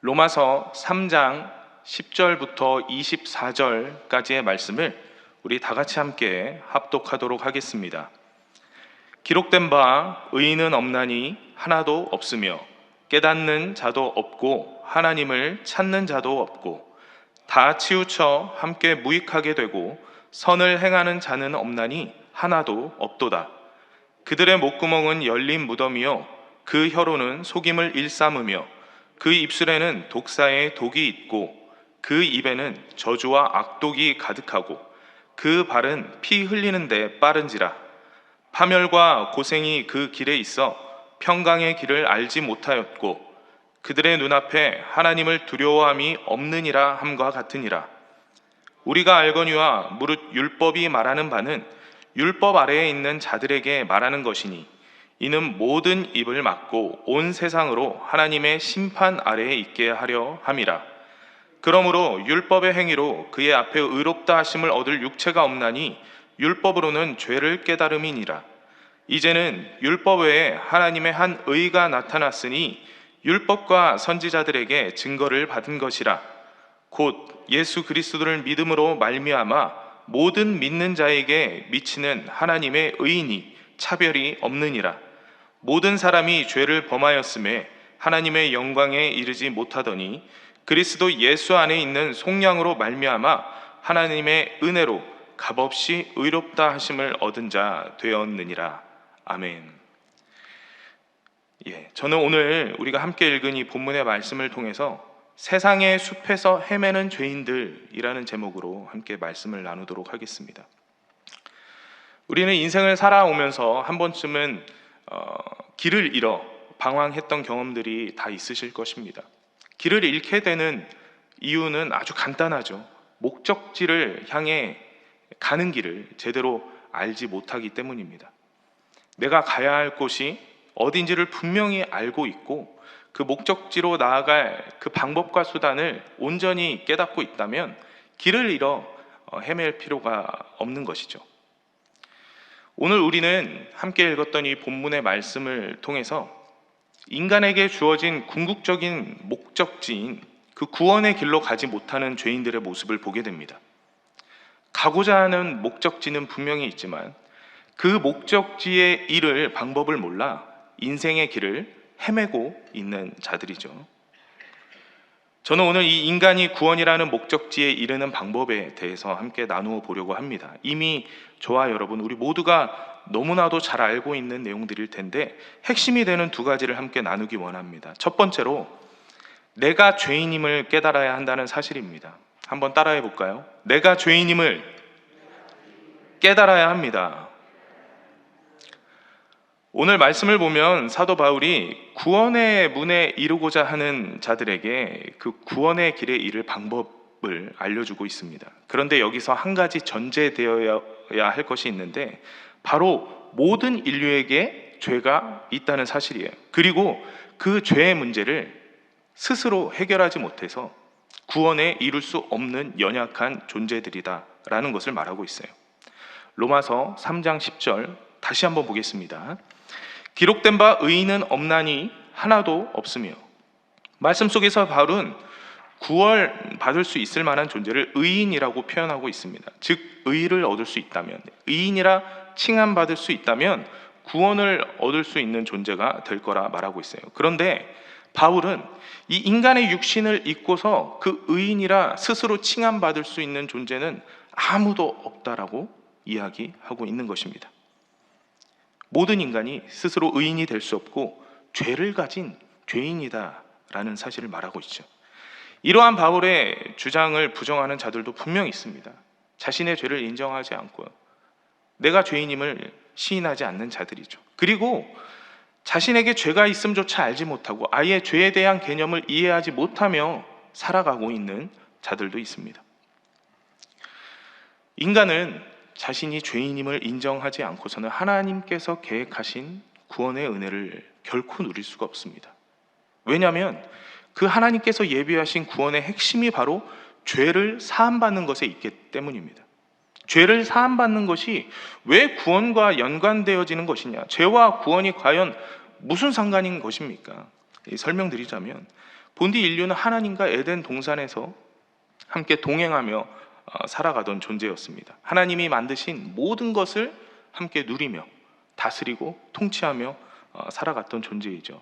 로마서 3장 10절부터 24절까지의 말씀을 우리 다 같이 함께 합독하도록 하겠습니다. 기록된 바 의인은 없나니 하나도 없으며 깨닫는 자도 없고 하나님을 찾는 자도 없고 다 치우쳐 함께 무익하게 되고 선을 행하는 자는 없나니 하나도 없도다. 그들의 목구멍은 열린 무덤이요 그 혀로는 속임을 일삼으며 그 입술에는 독사의 독이 있고 그 입에는 저주와 악독이 가득하고 그 발은 피 흘리는데 빠른지라. 파멸과 고생이 그 길에 있어 평강의 길을 알지 못하였고 그들의 눈앞에 하나님을 두려워함이 없느니라 함과 같으니라. 우리가 알거니와 무릇 율법이 말하는 바는 율법 아래에 있는 자들에게 말하는 것이니 이는 모든 입을 막고 온 세상으로 하나님의 심판 아래에 있게 하려 함이라. 그러므로 율법의 행위로 그의 앞에 의롭다 하심을 얻을 육체가 없나니 율법으로는 죄를 깨달음이니라. 이제는 율법 외에 하나님의 한 의가 나타났으니 율법과 선지자들에게 증거를 받은 것이라. 곧 예수 그리스도를 믿음으로 말미암아 모든 믿는 자에게 미치는 하나님의 의인이 차별이 없느니라 모든 사람이 죄를 범하였음에 하나님의 영광에 이르지 못하더니 그리스도 예수 안에 있는 속량으로 말미암아 하나님의 은혜로 값없이 의롭다 하심을 얻은 자 되었느니라 아멘. 예, 저는 오늘 우리가 함께 읽은 이 본문의 말씀을 통해서 세상의 숲에서 헤매는 죄인들이라는 제목으로 함께 말씀을 나누도록 하겠습니다. 우리는 인생을 살아오면서 한 번쯤은 어, 길을 잃어 방황했던 경험들이 다 있으실 것입니다. 길을 잃게 되는 이유는 아주 간단하죠. 목적지를 향해 가는 길을 제대로 알지 못하기 때문입니다. 내가 가야 할 곳이 어딘지를 분명히 알고 있고 그 목적지로 나아갈 그 방법과 수단을 온전히 깨닫고 있다면 길을 잃어 어, 헤맬 필요가 없는 것이죠. 오늘 우리는 함께 읽었던 이 본문의 말씀을 통해서 인간에게 주어진 궁극적인 목적지인 그 구원의 길로 가지 못하는 죄인들의 모습을 보게 됩니다. 가고자 하는 목적지는 분명히 있지만 그 목적지에 이를 방법을 몰라 인생의 길을 헤매고 있는 자들이죠. 저는 오늘 이 인간이 구원이라는 목적지에 이르는 방법에 대해서 함께 나누어 보려고 합니다. 이미 저와 여러분, 우리 모두가 너무나도 잘 알고 있는 내용들일 텐데 핵심이 되는 두 가지를 함께 나누기 원합니다. 첫 번째로 내가 죄인임을 깨달아야 한다는 사실입니다. 한번 따라해 볼까요? 내가 죄인임을 깨달아야 합니다. 오늘 말씀을 보면 사도 바울이 구원의 문에 이르고자 하는 자들에게 그 구원의 길에 이를 방법을 알려주고 있습니다. 그런데 여기서 한 가지 전제되어야 할 것이 있는데 바로 모든 인류에게 죄가 있다는 사실이에요. 그리고 그 죄의 문제를 스스로 해결하지 못해서 구원에 이룰 수 없는 연약한 존재들이다라는 것을 말하고 있어요. 로마서 3장 10절 다시 한번 보겠습니다. 기록된 바 의인은 없나니 하나도 없으며 말씀 속에서 바울은 구원 받을 수 있을 만한 존재를 의인이라고 표현하고 있습니다. 즉 의를 얻을 수 있다면 의인이라 칭함 받을 수 있다면 구원을 얻을 수 있는 존재가 될 거라 말하고 있어요. 그런데 바울은 이 인간의 육신을 입고서 그 의인이라 스스로 칭함 받을 수 있는 존재는 아무도 없다라고 이야기하고 있는 것입니다. 모든 인간이 스스로 의인이 될 수 없고 죄를 가진 죄인이다라는 사실을 말하고 있죠. 이러한 바울의 주장을 부정하는 자들도 분명히 있습니다. 자신의 죄를 인정하지 않고요. 내가 죄인임을 시인하지 않는 자들이죠. 그리고 자신에게 죄가 있음조차 알지 못하고 아예 죄에 대한 개념을 이해하지 못하며 살아가고 있는 자들도 있습니다. 인간은 자신이 죄인임을 인정하지 않고서는 하나님께서 계획하신 구원의 은혜를 결코 누릴 수가 없습니다. 왜냐하면 그 하나님께서 예비하신 구원의 핵심이 바로 죄를 사함받는 것에 있기 때문입니다. 죄를 사함받는 것이 왜 구원과 연관되어지는 것이냐? 죄와 구원이 과연 무슨 상관인 것입니까? 설명드리자면 본디 인류는 하나님과 에덴 동산에서 함께 동행하며 어, 살아가던 존재였습니다. 하나님이 만드신 모든 것을 함께 누리며 다스리고 통치하며 어, 살아갔던 존재이죠.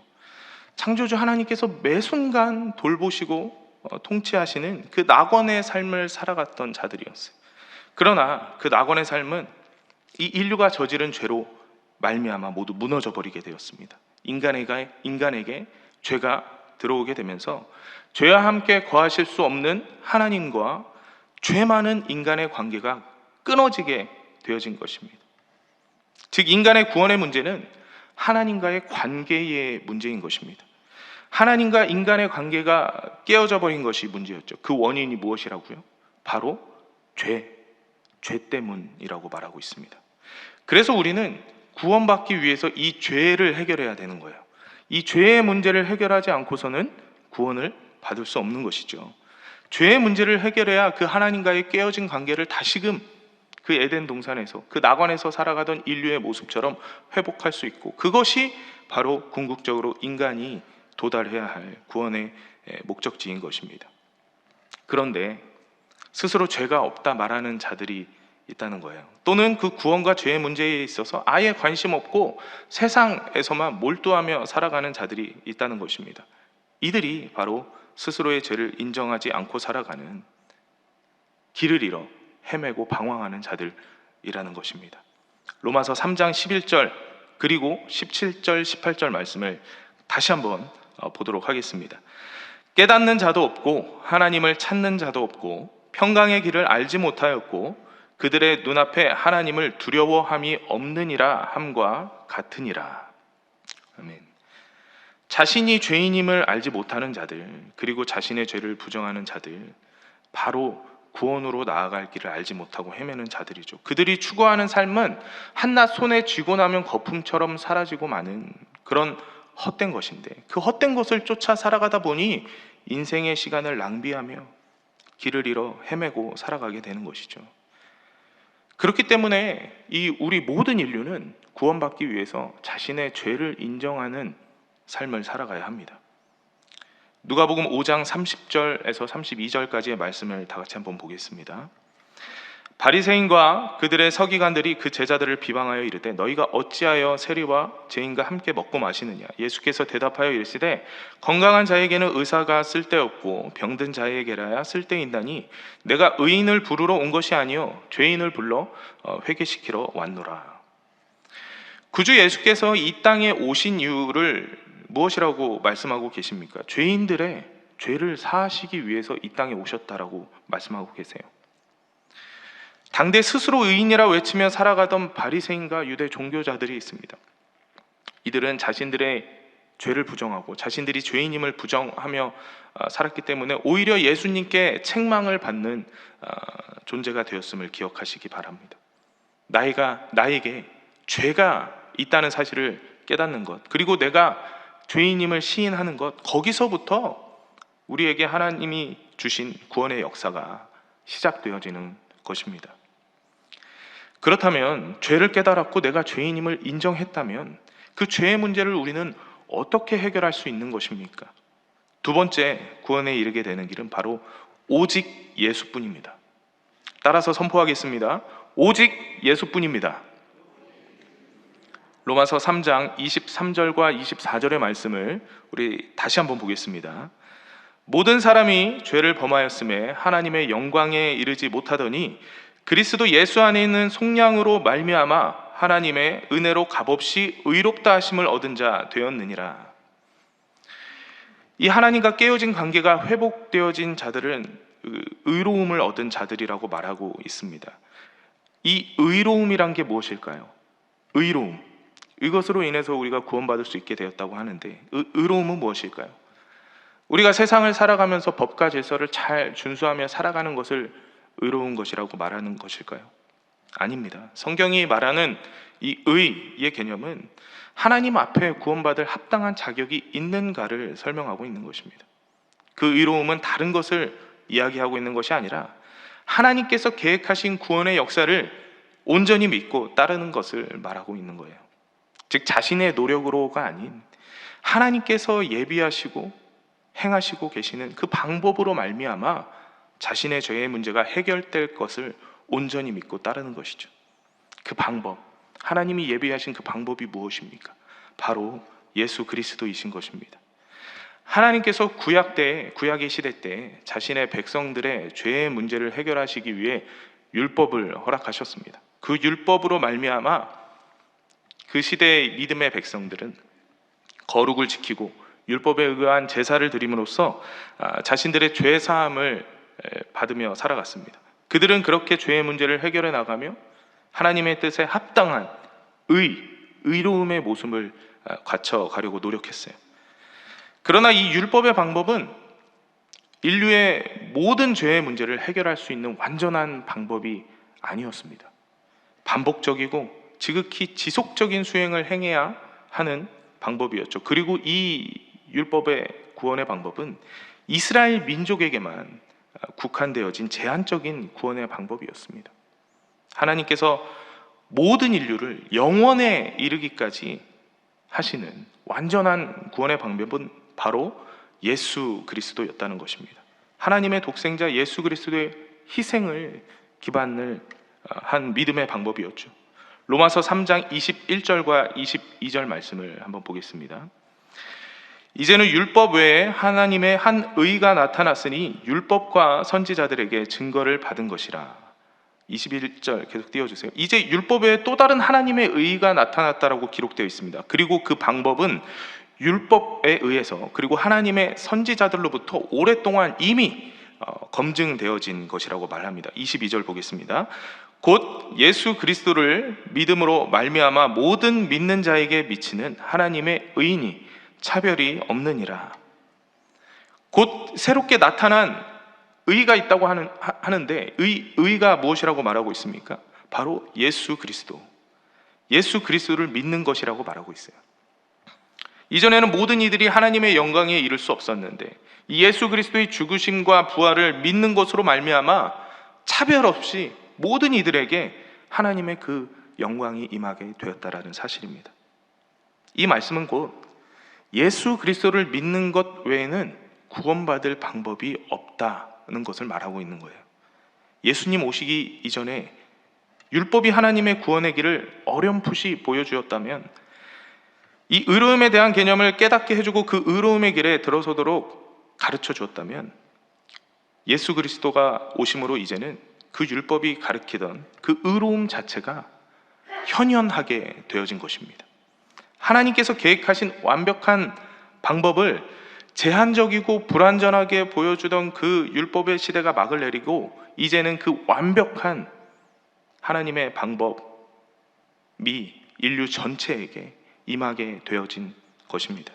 창조주 하나님께서 매 순간 돌보시고 어, 통치하시는 그 낙원의 삶을 살아갔던 자들이었어요. 그러나 그 낙원의 삶은 이 인류가 저지른 죄로 말미암아 모두 무너져 버리게 되었습니다. 인간에게 인간에게 죄가 들어오게 되면서 죄와 함께 거하실 수 없는 하나님과 죄 많은 인간의 관계가 끊어지게 되어진 것입니다. 즉 인간의 구원의 문제는 하나님과의 관계의 문제인 것입니다. 하나님과 인간의 관계가 깨어져 버린 것이 문제였죠. 그 원인이 무엇이라고요? 바로 죄, 죄 때문이라고 말하고 있습니다. 그래서 우리는 구원받기 위해서 이 죄를 해결해야 되는 거예요. 이 죄의 문제를 해결하지 않고서는 구원을 받을 수 없는 것이죠. 죄의 문제를 해결해야 그 하나님과의 깨어진 관계를 다시금 그 에덴 동산에서 그 낙원에서 살아가던 인류의 모습처럼 회복할 수 있고 그것이 바로 궁극적으로 인간이 도달해야 할 구원의 목적지인 것입니다. 그런데 스스로 죄가 없다 말하는 자들이 있다는 거예요. 또는 그 구원과 죄의 문제에 있어서 아예 관심 없고 세상에서만 몰두하며 살아가는 자들이 있다는 것입니다. 이들이 바로 스스로의 죄를 인정하지 않고 살아가는 길을 잃어 헤매고 방황하는 자들이라는 것입니다. 로마서 3장 11절 그리고 17절 18절 말씀을 다시 한번 어, 보도록 하겠습니다. 깨닫는 자도 없고 하나님을 찾는 자도 없고 평강의 길을 알지 못하였고 그들의 눈앞에 하나님을 두려워함이 없느니라 함과 같으니라. 아멘. 자신이 죄인임을 알지 못하는 자들, 그리고 자신의 죄를 부정하는 자들, 바로 구원으로 나아갈 길을 알지 못하고 헤매는 자들이죠. 그들이 추구하는 삶은 한낱 손에 쥐고 나면 거품처럼 사라지고 마는 그런 헛된 것인데 그 헛된 것을 쫓아 살아가다 보니 인생의 시간을 낭비하며 길을 잃어 헤매고 살아가게 되는 것이죠. 그렇기 때문에 이 우리 모든 인류는 구원받기 위해서 자신의 죄를 인정하는 삶을 살아가야 합니다. 누가복음 5장 30절에서 32절까지의 말씀을 다 같이 한번 보겠습니다. 바리새인과 그들의 서기관들이 그 제자들을 비방하여 이르되 너희가 어찌하여 세리와 죄인과 함께 먹고 마시느냐 예수께서 대답하여 이르시되 건강한 자에게는 의사가 쓸데없고 병든 자에게라야 쓸데있나니 내가 의인을 부르러 온 것이 아니요 죄인을 불러 어, 회개시키러 왔노라 구주 예수께서 이 땅에 오신 이유를 무엇이라고 말씀하고 계십니까? 죄인들의 죄를 사하시기 위해서 이 땅에 오셨다라고 말씀하고 계세요. 당대 스스로 의인이라 외치며 살아가던 바리새인과 유대 종교자들이 있습니다. 이들은 자신들의 죄를 부정하고 자신들이 죄인임을 부정하며 어, 살았기 때문에 오히려 예수님께 책망을 받는 어, 존재가 되었음을 기억하시기 바랍니다. 나이가 나에게 죄가 있다는 사실을 깨닫는 것 그리고 내가 죄인임을 시인하는 것 거기서부터 우리에게 하나님이 주신 구원의 역사가 시작되어지는 것입니다. 그렇다면 죄를 깨달았고 내가 죄인임을 인정했다면 그 죄의 문제를 우리는 어떻게 해결할 수 있는 것입니까? 두 번째 구원에 이르게 되는 길은 바로 오직 예수뿐입니다. 따라서 선포하겠습니다. 오직 예수뿐입니다. 로마서 3장 23절과 24절의 말씀을 우리 다시 한번 보겠습니다. 모든 사람이 죄를 범하였음에 하나님의 영광에 이르지 못하더니 그리스도 예수 안에 있는 속량으로 말미암아 하나님의 은혜로 값없이 의롭다 하심을 얻은 자 되었느니라. 이 하나님과 깨어진 관계가 회복되어진 자들은 의로움을 얻은 자들이라고 말하고 있습니다. 이 의로움이란 게 무엇일까요? 의로움. 이것으로 인해서 우리가 구원받을 수 있게 되었다고 하는데 의, 의로움은 무엇일까요? 우리가 세상을 살아가면서 법과 질서를 잘 준수하며 살아가는 것을 의로운 것이라고 말하는 것일까요? 아닙니다. 성경이 말하는 이 의의 개념은 하나님 앞에 구원받을 합당한 자격이 있는가를 설명하고 있는 것입니다. 그 의로움은 다른 것을 이야기하고 있는 것이 아니라 하나님께서 계획하신 구원의 역사를 온전히 믿고 따르는 것을 말하고 있는 거예요. 즉 자신의 노력으로가 아닌 하나님께서 예비하시고 행하시고 계시는 그 방법으로 말미암아 자신의 죄의 문제가 해결될 것을 온전히 믿고 따르는 것이죠. 그 방법, 하나님이 예비하신 그 방법이 무엇입니까? 바로 예수 그리스도이신 것입니다. 하나님께서 구약 때, 구약의 시대 때 자신의 백성들의 죄의 문제를 해결하시기 위해 율법을 허락하셨습니다. 그 율법으로 말미암아 그 시대의 믿음의 백성들은 거룩을 지키고 율법에 의한 제사를 드림으로써 아, 자신들의 죄 사함을 에, 받으며 살아갔습니다. 그들은 그렇게 죄의 문제를 해결해 나가며 하나님의 뜻에 합당한 의, 의로움의 모습을 아, 갖춰 가려고 노력했어요. 그러나 이 율법의 방법은 인류의 모든 죄의 문제를 해결할 수 있는 완전한 방법이 아니었습니다. 반복적이고 지극히 지속적인 수행을 행해야 하는 방법이었죠. 그리고 이 율법의 구원의 방법은 이스라엘 민족에게만 국한되어진 제한적인 구원의 방법이었습니다. 하나님께서 모든 인류를 영원에 이르기까지 하시는 완전한 구원의 방법은 바로 예수 그리스도였다는 것입니다. 하나님의 독생자 예수 그리스도의 희생을 기반을 어, 한 믿음의 방법이었죠. 로마서 3장 21절과 22절 말씀을 한번 보겠습니다. 이제는 율법 외에 하나님의 한 의가 나타났으니 율법과 선지자들에게 증거를 받은 것이라. 21절 계속 띄워주세요. 이제 율법 외에 또 다른 하나님의 의가 나타났다라고 기록되어 있습니다. 그리고 그 방법은 율법에 의해서 그리고 하나님의 선지자들로부터 오랫동안 이미 어, 검증되어진 것이라고 말합니다. 22절 보겠습니다. 곧 예수 그리스도를 믿음으로 말미암아 모든 믿는 자에게 미치는 하나님의 의인이 차별이 없느니라. 곧 새롭게 나타난 의가 있다고 하는, 하는데 의, 의가 무엇이라고 말하고 있습니까? 바로 예수 그리스도. 예수 그리스도를 믿는 것이라고 말하고 있어요. 이전에는 모든 이들이 하나님의 영광에 이를 수 없었는데 이 예수 그리스도의 죽으심과 부활을 믿는 것으로 말미암아 차별 없이 모든 이들에게 하나님의 그 영광이 임하게 되었다라는 사실입니다. 이 말씀은 곧 예수 그리스도를 믿는 것 외에는 구원받을 방법이 없다는 것을 말하고 있는 거예요. 예수님 오시기 이전에 율법이 하나님의 구원의 길을 어렴풋이 보여주었다면 이 의로움에 대한 개념을 깨닫게 해주고 그 의로움의 길에 들어서도록 가르쳐 주었다면 예수 그리스도가 오심으로 이제는 그 율법이 가르치던 그 의로움 자체가 현현하게 되어진 것입니다. 하나님께서 계획하신 완벽한 방법을 제한적이고 불완전하게 보여주던 그 율법의 시대가 막을 내리고 이제는 그 완벽한 하나님의 방법이 인류 전체에게 임하게 되어진 것입니다.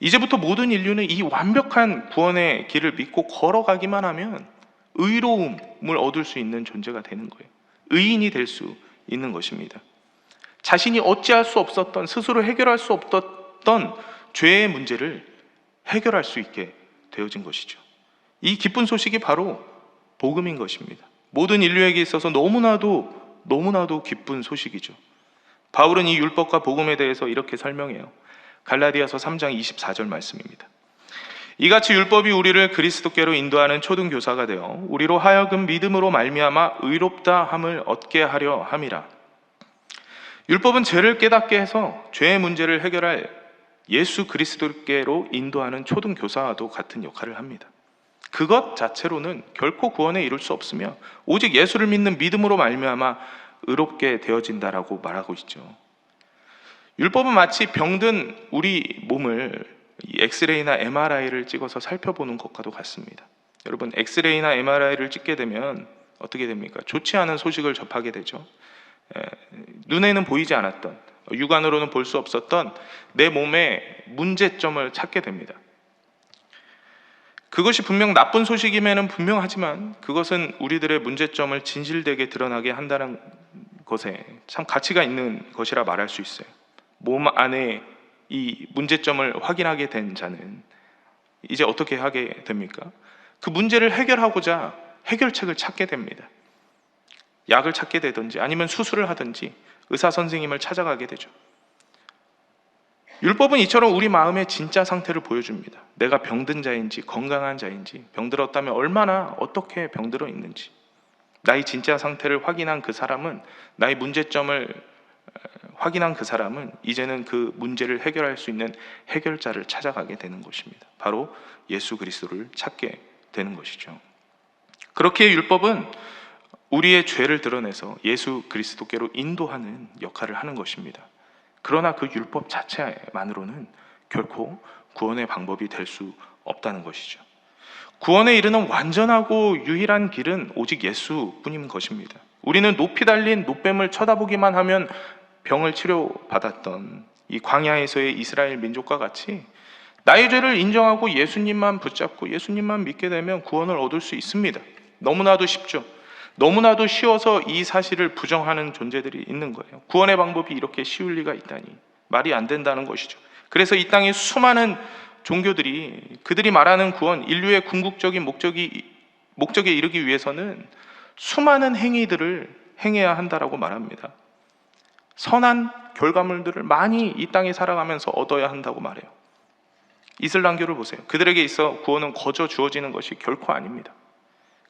이제부터 모든 인류는 이 완벽한 구원의 길을 믿고 걸어가기만 하면 의로움을 얻을 수 있는 존재가 되는 거예요. 의인이 될 수 있는 것입니다. 자신이 어찌할 수 없었던 스스로 해결할 수 없었던 죄의 문제를 해결할 수 있게 되어진 것이죠. 이 기쁜 소식이 바로 복음인 것입니다. 모든 인류에게 있어서 너무나도 너무나도 기쁜 소식이죠. 바울은 이 율법과 복음에 대해서 이렇게 설명해요. 갈라디아서 3장 24절 말씀입니다. 이같이 율법이 우리를 그리스도께로 인도하는 초등 교사가 되어 우리로 하여금 믿음으로 말미암아 의롭다 함을 얻게 하려 함이라. 율법은 죄를 깨닫게 해서 죄의 문제를 해결할 예수 그리스도께로 인도하는 초등 교사와도 같은 역할을 합니다. 그것 자체로는 결코 구원에 이룰 수 없으며 오직 예수를 믿는 믿음으로 말미암아 의롭게 되어진다라고 말하고 있죠. 율법은 마치 병든 우리 몸을 엑스레이나 MRI를 찍어서 살펴보는 것과도 같습니다. 여러분 엑스레이나 MRI를 찍게 되면 어떻게 됩니까? 좋지 않은 소식을 접하게 되죠. 에, 눈에는 보이지 않았던 육안으로는 볼 수 없었던 내 몸의 문제점을 찾게 됩니다. 그것이 분명 나쁜 소식임에는 분명하지만 그것은 우리들의 문제점을 진실되게 드러나게 한다는 것에 참 가치가 있는 것이라 말할 수 있어요. 몸 안에 이 문제점을 확인하게 된 자는 이제 어떻게 하게 됩니까? 그 문제를 해결하고자 해결책을 찾게 됩니다. 약을 찾게 되든지 아니면 수술을 하든지 의사 선생님을 찾아가게 되죠. 율법은 이처럼 우리 마음의 진짜 상태를 보여줍니다. 내가 병든 자인지 건강한 자인지 병들었다면 얼마나 어떻게 병들어 있는지 나의 진짜 상태를 확인한 그 사람은 나의 문제점을 어, 확인한 그 사람은 이제는 그 문제를 해결할 수 있는 해결자를 찾아가게 되는 것입니다. 바로 예수 그리스도를 찾게 되는 것이죠. 그렇게 율법은 우리의 죄를 드러내서 예수 그리스도께로 인도하는 역할을 하는 것입니다. 그러나 그 율법 자체만으로는 결코 구원의 방법이 될 수 없다는 것이죠. 구원에 이르는 완전하고 유일한 길은 오직 예수뿐인 것입니다. 우리는 높이 달린 노뱀을 쳐다보기만 하면 병을 치료받았던 이 광야에서의 이스라엘 민족과 같이 나의 죄를 인정하고 예수님만 붙잡고 예수님만 믿게 되면 구원을 얻을 수 있습니다. 너무나도 쉽죠. 너무나도 쉬워서 이 사실을 부정하는 존재들이 있는 거예요. 구원의 방법이 이렇게 쉬울 리가 있다니 말이 안 된다는 것이죠. 그래서 이 땅에 수많은 종교들이 그들이 말하는 구원, 인류의 궁극적인 목적이 목적에 이르기 위해서는 수많은 행위들을 행해야 한다라고 말합니다. 선한 결과물들을 많이 이 땅에 살아가면서 얻어야 한다고 말해요. 이슬람교를 보세요. 그들에게 있어 구원은 거저 주어지는 것이 결코 아닙니다.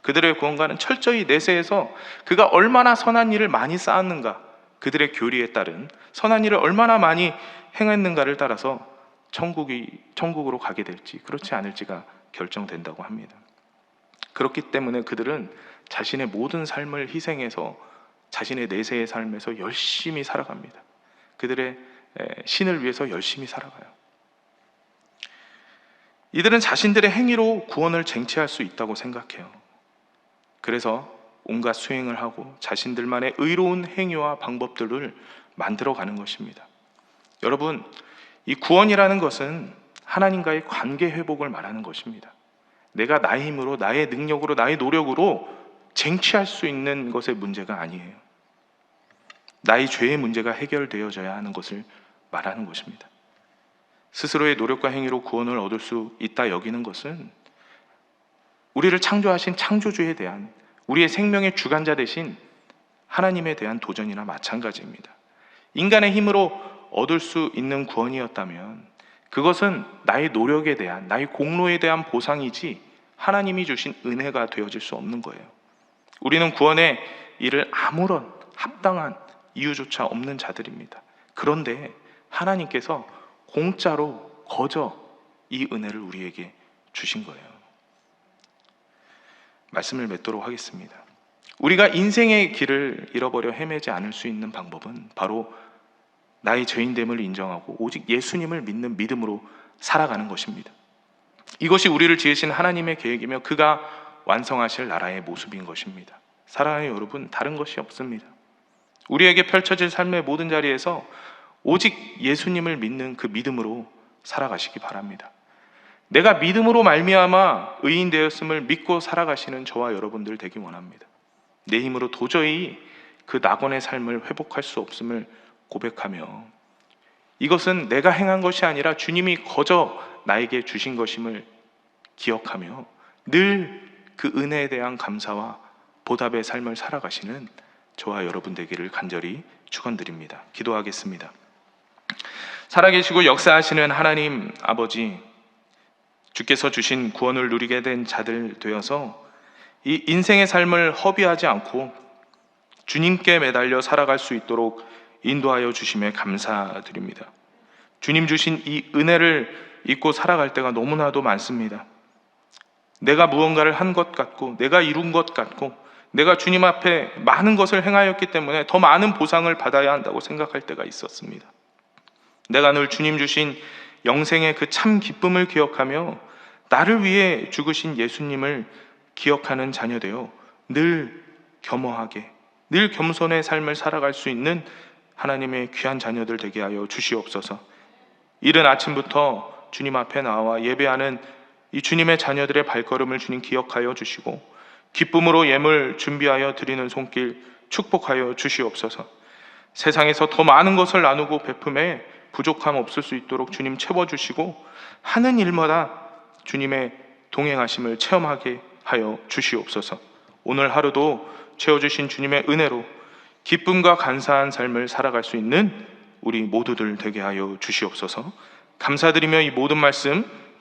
그들의 구원가는 철저히 내세해서 그가 얼마나 선한 일을 많이 쌓았는가, 그들의 교리에 따른 선한 일을 얼마나 많이 행했는가를 따라서 천국이 천국으로 가게 될지 그렇지 않을지가 결정된다고 합니다. 그렇기 때문에 그들은 자신의 모든 삶을 희생해서 자신의 내세의 삶에서 열심히 살아갑니다. 그들의 에, 신을 위해서 열심히 살아가요. 이들은 자신들의 행위로 구원을 쟁취할 수 있다고 생각해요. 그래서 온갖 수행을 하고 자신들만의 의로운 행위와 방법들을 만들어 가는 것입니다. 여러분, 이 구원이라는 것은 하나님과의 관계 회복을 말하는 것입니다. 내가 나의 힘으로, 나의 능력으로, 나의 노력으로 쟁취할 수 있는 것의 문제가 아니에요. 나의 죄의 문제가 해결되어져야 하는 것을 말하는 것입니다. 스스로의 노력과 행위로 구원을 얻을 수 있다 여기는 것은 우리를 창조하신 창조주에 대한 우리의 생명의 주관자 대신 하나님에 대한 도전이나 마찬가지입니다. 인간의 힘으로 얻을 수 있는 구원이었다면 그것은 나의 노력에 대한, 나의 공로에 대한 보상이지 하나님이 주신 은혜가 되어질 수 없는 거예요. 우리는 구원의 일을 아무런 합당한 이유조차 없는 자들입니다. 그런데 하나님께서 공짜로 거저 이 은혜를 우리에게 주신 거예요. 말씀을 맺도록 하겠습니다. 우리가 인생의 길을 잃어버려 헤매지 않을 수 있는 방법은 바로 나의 죄인됨을 인정하고 오직 예수님을 믿는 믿음으로 살아가는 것입니다. 이것이 우리를 지으신 하나님의 계획이며 그가 완성하실 나라의 모습인 것입니다. 사랑하는 여러분, 다른 것이 없습니다. 우리에게 펼쳐질 삶의 모든 자리에서 오직 예수님을 믿는 그 믿음으로 살아가시기 바랍니다. 내가 믿음으로 말미암아 의인 되었음을 믿고 살아가시는 저와 여러분들 되기 원합니다. 내 힘으로 도저히 그 낙원의 삶을 회복할 수 없음을 고백하며 이것은 내가 행한 것이 아니라 주님이 거저 나에게 주신 것임을 기억하며 늘 그 은혜에 대한 감사와 보답의 삶을 살아가시는 저와 여러분 되기를 간절히 축원드립니다. 기도하겠습니다. 살아계시고 역사하시는 하나님 아버지 주께서 주신 구원을 누리게 된 자들 되어서 이 인생의 삶을 허비하지 않고 주님께 매달려 살아갈 수 있도록 인도하여 주심에 감사드립니다. 주님 주신 이 은혜를 잊고 살아갈 때가 너무나도 많습니다. 내가 무언가를 한 것 같고, 내가 이룬 것 같고, 내가 주님 앞에 많은 것을 행하였기 때문에 더 많은 보상을 받아야 한다고 생각할 때가 있었습니다. 내가 늘 주님 주신 영생의 그 참 기쁨을 기억하며 나를 위해 죽으신 예수님을 기억하는 자녀 되어 늘 겸허하게, 늘 겸손의 삶을 살아갈 수 있는 하나님의 귀한 자녀들 되게 하여 주시옵소서. 이른 아침부터 주님 앞에 나와 예배하는 이 주님의 자녀들의 발걸음을 주님 기억하여 주시고 기쁨으로 예물 준비하여 드리는 손길 축복하여 주시옵소서. 세상에서 더 많은 것을 나누고 베품에 부족함 없을 수 있도록 주님 채워 주시고 하는 일마다 주님의 동행하심을 체험하게 하여 주시옵소서. 오늘 하루도 채워 주신 주님의 은혜로 기쁨과 감사한 삶을 살아갈 수 있는 우리 모두들 되게 하여 주시옵소서. 감사드리며 이 모든 말씀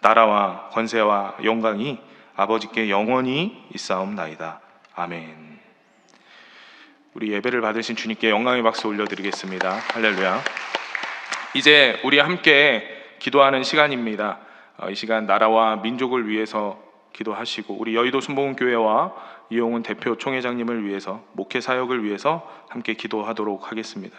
나라와 권세와 영광이 아버지께 영원히 있사옵나이다. 아멘. 우리 예배를 받으신 주님께 영광의 박수 올려드리겠습니다. 할렐루야. 이제 우리 함께 기도하는 시간입니다. 어, 이 시간 나라와 민족을 위해서 기도하시고 우리 여의도 순복음교회와 이용훈 대표 총회장님을 위해서 목회 사역을 위해서 함께 기도하도록 하겠습니다.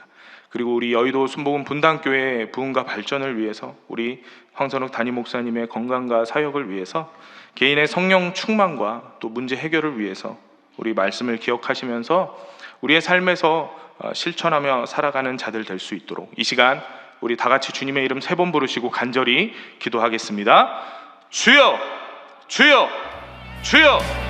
그리고 우리 여의도 순복음 분당교회 부흥과 발전을 위해서 우리 황선욱 담임 목사님의 건강과 사역을 위해서 개인의 성령 충만과 또 문제 해결을 위해서 우리 말씀을 기억하시면서 우리의 삶에서 어, 실천하며 살아가는 자들 될 수 있도록 이 시간 우리 다 같이 주님의 이름 세 번 부르시고 간절히 기도하겠습니다. 주여, 주여, 주여.